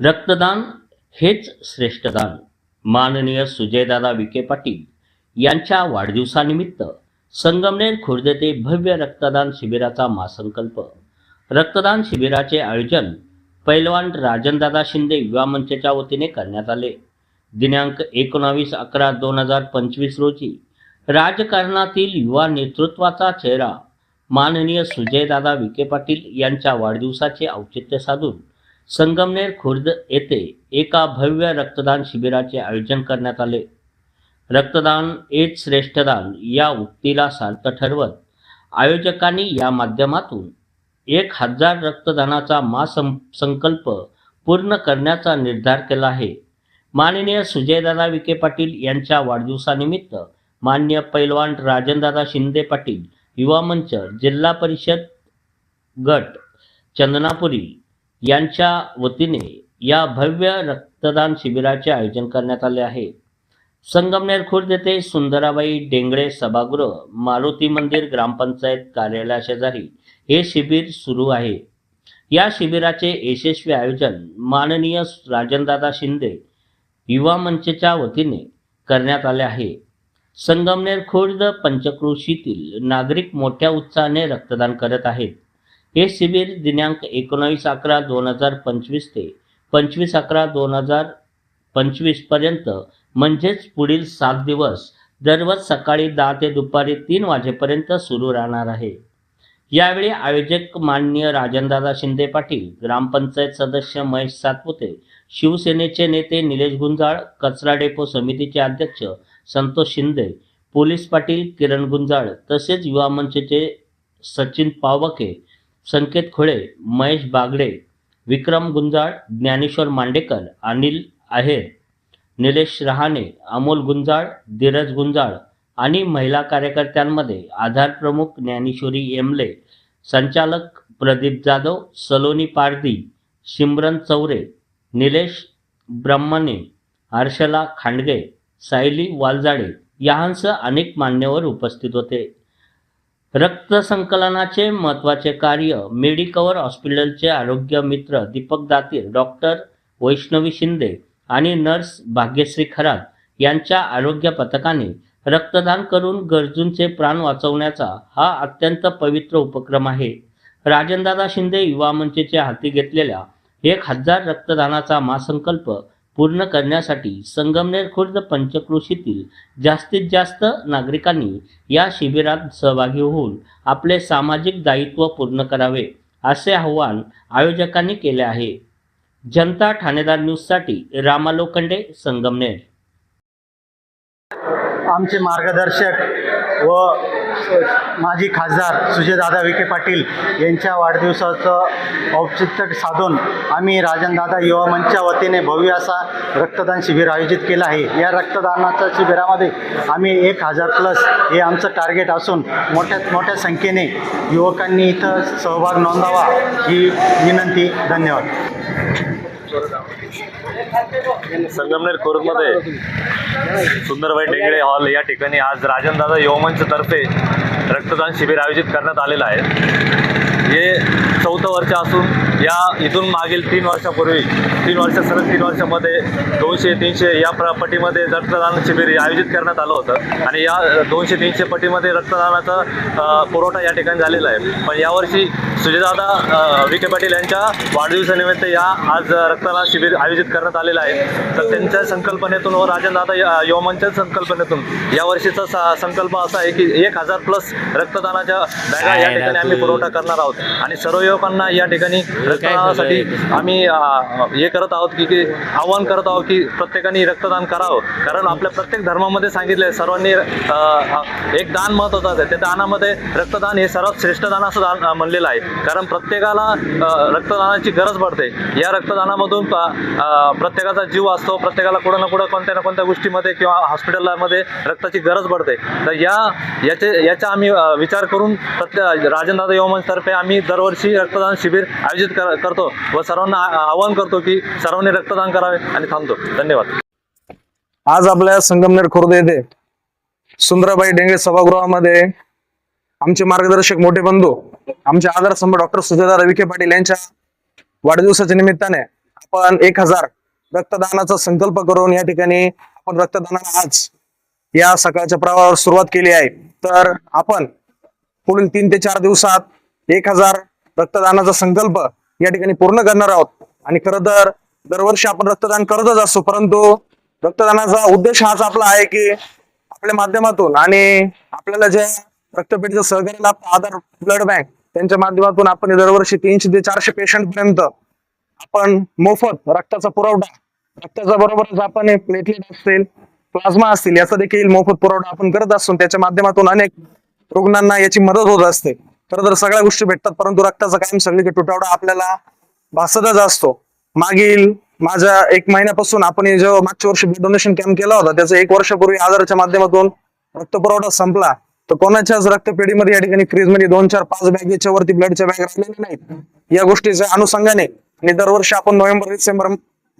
रक्तदान हेच श्रेष्ठदान माननीय सुजयदादा विखे पाटील यांच्या वाढदिवसानिमित्त संगमनेर खुर्द ते भव्य रक्तदान शिबिराचा महासंकल्प. रक्तदान शिबिराचे आयोजन पैलवान राजनदादा शिंदे युवा मंचच्या वतीने करण्यात आले. दिनांक एकोणावीस अकरा दोन हजार पंचवीस रोजी राजकारणातील युवा नेतृत्वाचा चेहरा माननीय सुजयदादा विखे पाटील यांच्या वाढदिवसाचे औचित्य साधून संगमनेर खुर्द येथे एका भव्य रक्तदान शिबिराचे आयोजन करण्यात आले. रक्तदान एच श्रेष्ठदान या उक्तीला सार्थ ठरवत आयोजकांनी या माध्यमातून एक हजार रक्तदानाचा महासं संकल्प पूर्ण करण्याचा निर्धार केला आहे. माननीय सुजयदादा विखे पाटील यांच्या वाढदिवसानिमित्त मान्य पैलवान राजनदादा शिंदे पाटील युवा मंच जिल्हा परिषद गट चंदनापुरी यांच्या वतीने या भव्य रक्तदान शिबिराचे आयोजन करण्यात आले आहे. संगमनेर खुर्द येथे सुंदराबाई डेंगळे सभागृह मारुती मंदिर ग्रामपंचायत कार्यालयाशेजारी हे शिबिर सुरू आहे. या शिबिराचे यशस्वी आयोजन माननीय राजनदादा शिंदे युवा मंचच्या वतीने करण्यात आले आहे. संगमनेर खुर्द पंचक्रोशीतील नागरिक मोठ्या उत्साहाने रक्तदान करत आहेत. हे शिबिर दिनांक एकोणावीस अकरा दोन हजार पंचवीस ते पंचवीस अकरा दोन हजार पंचवीसपर्यंत म्हणजेच पुढील सात दिवस दररोज सकाळी दहा ते दुपारी तीन वाजेपर्यंत सुरू राहणार आहे. यावेळी आयोजक माननीय राजनदादा शिंदे पाटील ग्रामपंचायत सदस्य महेश सातपुते शिवसेनेचे नेते निलेश गुंजाळ कचरा डेपो समितीचे अध्यक्ष संतोष शिंदे पोलीस पाटील किरण गुंजाळ तसेच युवा मंचचे सचिन पावके संकेत खोळे महेश बागडे विक्रम गुंजाळ ज्ञानेश्वर मांडेकर अनिल आहेर निलेश रहाणे अमोल गुंजाळ धीरज गुंजाळ आणि महिला कार्यकर्त्यांमध्ये आधार प्रमुख ज्ञानेश्वरी येमले संचालक प्रदीप जाधव सलोनी पारदी सिमरन चौरे निलेश ब्रह्मणे हर्षला खांडगे सायली वालजाडे यांसह अनेक मान्यवर उपस्थित होते. रक्त संकलनाचे महत्त्वाचे कार्य मेडिकवर हॉस्पिटलचे आरोग्य मित्र दीपक दातीर डॉक्टर वैष्णवी शिंदे आणि नर्स भाग्यश्री खरात यांच्या आरोग्य पथकाने रक्तदान करून गरजूंचे प्राण वाचवण्याचा हा अत्यंत पवित्र उपक्रम आहे. राजनदादा शिंदे युवा मंचेचे हाती घेतलेल्या एक हजार रक्तदानाचा महासंकल्प पूर्ण करण्यासाठी संगमनेर खुर्द पंचक्रोशीतील जास्तीत जास्त नागरिकांनी या शिबिरात सहभागी होऊन आपले सामाजिक दायित्व पूर्ण करावे असे आवाहन आयोजकांनी केले आहे. जनता ठाणेदार न्यूजसाठी रामा लोखंडे संगमनेर. आमचे मार्गदर्शक व माजी खासदार सुजयदादा विखे पाटील यांच्या वाढदिवसाचं औचित्य साधून आम्ही राजनदादा युवा मंचच्या वतीने भव्य असा रक्तदान शिबिर आयोजित केलं आहे. या रक्तदानाच्या शिबिरामध्ये आम्ही एक हजार प्लस हे आमचं टार्गेट असून मोठ्यात मोठ्या संख्येने युवकांनी इथं सहभाग नोंदावा ही विनंती. धन्यवाद. संगमनेर कोर्टमध्ये सुंदरबाई डेंगळे हॉल या ठिकाणी आज राजनदादा युवमंच तर्फे रक्तदान शिबिर आयोजित करण्यात आलेलं आहे. हे चौथं वर्ष असून या इथून मागील तीन वर्षापूर्वी तीन वर्ष सलग तीन वर्षामध्ये दोनशे तीनशे या प्र पटीमध्ये रक्तदान शिबिर आयोजित करण्यात आलं होतं. आणि या दोनशे तीनशे पटीमध्ये रक्तदानाचा पुरवठा या ठिकाणी झालेला आहे. पण यावर्षी सुजयदादा विखे पाटील यांच्या वाढदिवसानिमित्त या आज रक्तदान शिबिर आयोजित करण्यात आलेलं आहे. तर त्यांच्या संकल्पनेतून व राजनदादा या- युवमंचच्या संकल्पनेतून यावर्षीचा सा- संकल्प असा आहे की एक हजार प्लस रक्तदानाच्या बॅगा या ठिकाणी आम्ही पुरवठा करणार आहोत. आणि सर्व युवकांना या ठिकाणी रक्तदानासाठी आम्ही हे करत आहोत की की आव्हान करत आहोत की प्रत्येकाने रक्तदान करावं. कारण आपल्या प्रत्येक धर्मामध्ये सांगितलं आहे सर्वांनी एक दान महत्त्वाचं आहे. त्या दानामध्ये रक्तदान हे सर्वात श्रेष्ठ दान असं दान म्हणलेलं आहे. कारण प्रत्येकाला रक्तदानाची गरज पडते. या रक्तदानामधून प- प्रत्येकाचा जीव असतो प्रत्येकाला कुठं ना कुठं कोणत्या ना कोणत्या गोष्टीमध्ये किंवा हॉस्पिटलमध्ये रक्ताची गरज पडते. तर या याचे याचा आम्ही विचार करून प्रत्येक राजेंद्र युवमंचतर्फे आम्ही दरवर्षी रक्तदान शिबिर आयोजित कर करतो व सर्वांना आवाहन करतो की सर्वांनी रक्तदान करावे आणि थांबतो. धन्यवाद. आज आपल्या संगमनेर खुर्द येथे सुंदराबाई डेंगळे सभागृहामध्ये आमचे मार्गदर्शक मोठे बंधू आमचे आधारस्तंभ डॉक्टर सुजयदादा विखे पाटील यांच्या वाढदिवसाच्या निमित्ताने आपण एक हजार रक्तदानाचा संकल्प करून या ठिकाणी आपण रक्तदानाला आज या सकाळच्या प्रवाहावर सुरुवात केली आहे. तर आपण पुढील तीन ते चार दिवसात एक हजार रक्तदानाचा संकल्प या ठिकाणी पूर्ण करणार आहोत. आणि खरं तर दरवर्षी आपण रक्तदान करतच असतो परंतु रक्तदानाचा उद्देश हाच आपला आहे की आपल्या माध्यमातून आणि आपल्याला जे रक्तपेढीचं सहकार्य लाभतं आधार ब्लड बँक त्यांच्या माध्यमातून आपण दरवर्षी तीनशे ते चारशे पेशंट पर्यंत आपण मोफत रक्ताचा पुरवठा रक्ताच्या बरोबरच आपण प्लेटलेट असतील प्लाझ्मा असतील याचा देखील मोफत पुरवठा आपण करत असतो. त्याच्या माध्यमातून अनेक रुग्णांना याची मदत होत असते. खरं तर सगळ्या गोष्टी भेटतात परंतु रक्ताचा कायम सगळीकडे तुटवडा आपल्याला भासतच असतो. मागील माझ्या एक महिन्यापासून आपण जेव्हा मागच्या वर्षी ब्लड डोनेशन कॅम्प केला होता त्याचा एक वर्षापूर्वी आधारच्या माध्यमातून रक्त पुरवठा संपला. तर कोणाच्याच रक्तपेढीमध्ये या ठिकाणी फ्रीजमध्ये दोन चार पाच बॅगेच्या वरती ब्लडच्या बॅग राहिलेल्या नाहीत. या गोष्टीच्या अनुषंगाने आणि दरवर्षी आपण नोव्हेंबर डिसेंबर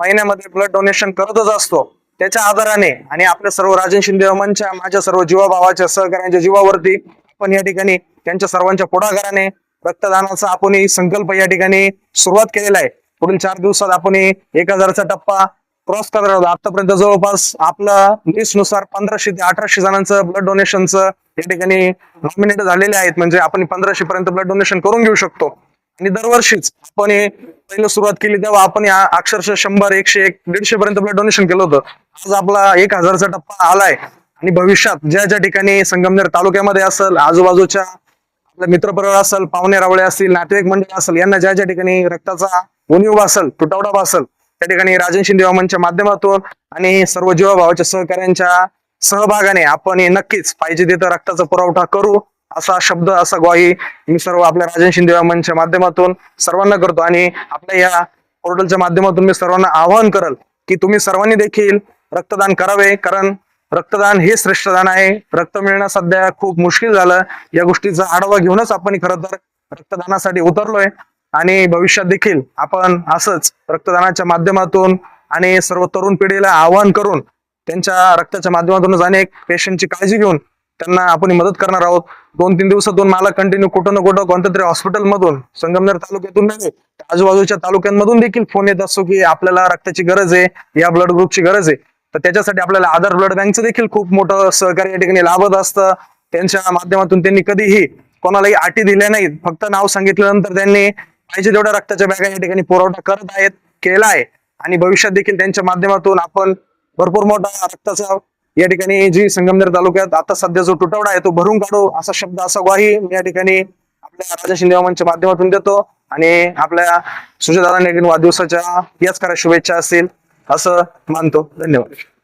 महिन्यामध्ये ब्लड डोनेशन करतच असतो. त्याच्या आधाराने आणि आपल्या सर्व राजन शिंदे माझ्या सर्व जीवाभावाच्या सहकार्यांच्या जीवावरती आपण या ठिकाणी त्यांच्या सर्वांच्या पुढाकाराने रक्तदानाचा आपण संकल्प या ठिकाणी सुरुवात केलेला आहे. पुढील चार दिवसात आपण एक हजारचा टप्पा क्रॉस करणार आहोत. आतापर्यंत जवळपास आपलं लिस्टनुसार पंधराशे ते अठराशे जणांचं ब्लड डोनेशनचं या ठिकाणी नॉमिनेट झालेले आहेत. म्हणजे आपण पंधराशे पर्यंत ब्लड डोनेशन करून घेऊ शकतो. आणि दरवर्षीच आपण पहिलं सुरुवात केली तेव्हा आपण अक्षरशः शंभर एकशे एक दीडशे पर्यंत ब्लड डोनेशन केलं होतं. आज आपला एक हजारचा टप्पा आलाय. आणि भविष्यात ज्या ज्या ठिकाणी संगमनेर तालुक्यामध्ये असेल आजूबाजूच्या मित्रपरिवार असेल पाहुणे रावळे असतील नातेवाईक मंडळ असेल यांना ज्या ज्या ठिकाणी रक्ताचा उणीव असेल तुटवडा असेल त्या ठिकाणी राजन शिंदे वामनच्या माध्यमातून आणि सर्व जीवाभावाच्या सहकार्यांच्या सहभागाने आपण हे नक्कीच पाहिजे तिथं रक्ताचा पुरवठा करू असा शब्द असा ग्वाही मी सर्व आपल्या राजन शिंदे वामनच्या माध्यमातून सर्वांना करतो. आणि आपल्या या पोर्टलच्या माध्यमातून मी सर्वांना आवाहन करल की तुम्ही सर्वांनी देखील रक्तदान करावे कारण रक्तदान हे श्रेष्ठदान आहे. रक्त मिळणं सध्या खूप मुश्किल झालं. या गोष्टीचा आढावा घेऊनच आपण खरं तर रक्तदानासाठी उतरलोय. आणि भविष्यात देखील आपण असंच रक्तदानाच्या माध्यमातून आणि सर्व तरुण पिढीला आवाहन करून त्यांच्या रक्ताच्या माध्यमातूनच अनेक पेशंटची काळजी घेऊन त्यांना आपण मदत करणार आहोत. दोन तीन दिवसातून मला कंटिन्यू कुठं ना कुठं कोणत्या तरी हॉस्पिटलमधून संगमनेर तालुक्यातून नव्हे आजूबाजूच्या तालुक्यांमधून देखील फोन येत असतो की आपल्याला रक्ताची गरज आहे या ब्लड ग्रुपची गरज आहे. तर त्याच्यासाठी आपल्याला आधार ब्लड बँकचं देखील खूप मोठं सहकार्य या ठिकाणी लाभत असतं. त्यांच्या माध्यमातून त्यांनी कधीही कोणालाही अटी दिल्या नाहीत. फक्त नाव सांगितल्यानंतर त्यांनी पाहिजे तेवढ्या रक्ताच्या बॅगा या ठिकाणी पुरवठा करत आहेत केला आहे. आणि भविष्यात देखील त्यांच्या माध्यमातून आपण भरपूर मोठा रक्ताचा या ठिकाणी जी संगमनेर तालुक्यात आता सध्या जो तुटवडा आहे तो भरून काढू असा शब्द असा ग्वाही मी या ठिकाणी आपल्या राजा शिंदे मामांच्या माध्यमातून देतो. आणि आपल्या सुजयदारांनी वाढदिवसाच्या याच करा शुभेच्छा असतील. असं मानतो. धन्यवाद.